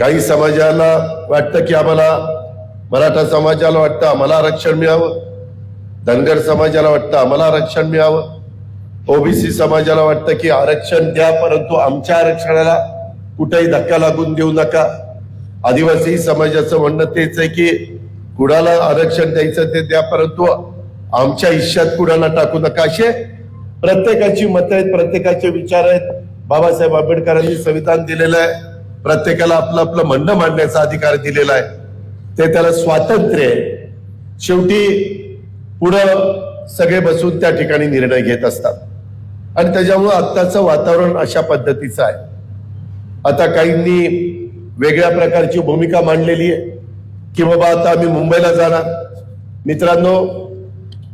काही समाजाला वाटतं की आम्हाला मराठा समाजाला वाटतं आम्हाला आरक्षण मिळावं. धनगर समाजाला वाटतं आम्हाला आरक्षण मिळावं. ओबीसी समाजाला वाटतं की आरक्षण द्या परंतु आमच्या आरक्षणाला कुठेही धक्का लागून देऊ नका. आदिवासी समाजाचं म्हणणं तेच आहे की कुणाला आरक्षण द्यायचं ते द्या परंतु आमच्या हिश्यात कुणाला टाकू नका. असे प्रत्येकाची मतं आहेत प्रत्येकाचे विचार आहेत. बाबासाहेब आंबेडकरांनी संविधान दिलेलं आहे. प्रत्येकाला आपलं आपलं म्हणणं मांडण्याचा अधिकार दिलेला आहे. ते त्याला स्वातंत्र्य आहे. शेवटी पुढं सगळे बसून त्या ठिकाणी निर्णय घेत असतात. आणि त्याच्यामुळं आत्ताचं वातावरण अशा पद्धतीचं आहे. आता काहींनी वेगळ्या प्रकारची भूमिका मांडलेली आहे. की बाबा आता आम्ही मुंबईला जाणार. मित्रांनो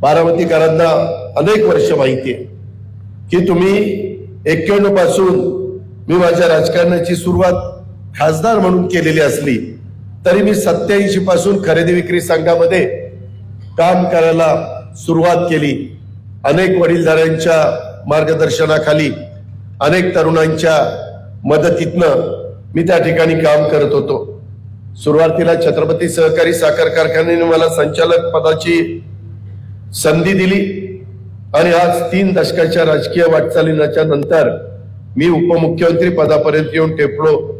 बारामतीकरांना अनेक वर्ष माहिती आहे की तुम्ही एक्क्याण्णवपासून मी माझ्या राजकारणाची सुरुवात खासदार म्हणून केलेली असली तरी मी सत्याऐंशी पासून खरेदी विक्री संघामध्ये काम करायला सुरुवात केली. अनेक वडीलधाऱ्यांच्या मार्गदर्शनाखाली अनेक तरुणांच्या मदतीतनं मी त्या ठिकाणी काम करत होतो. सुरुवातीला छत्रपती सहकारी साखर कारखान्याने मला संचालक पदाची संधी दिली आणि आज तीन दशकाच्या राजकीय वाटचालीनाच्या नंतर मी उपमुख्यमंत्री पदापर्यंत येऊन टेपलो.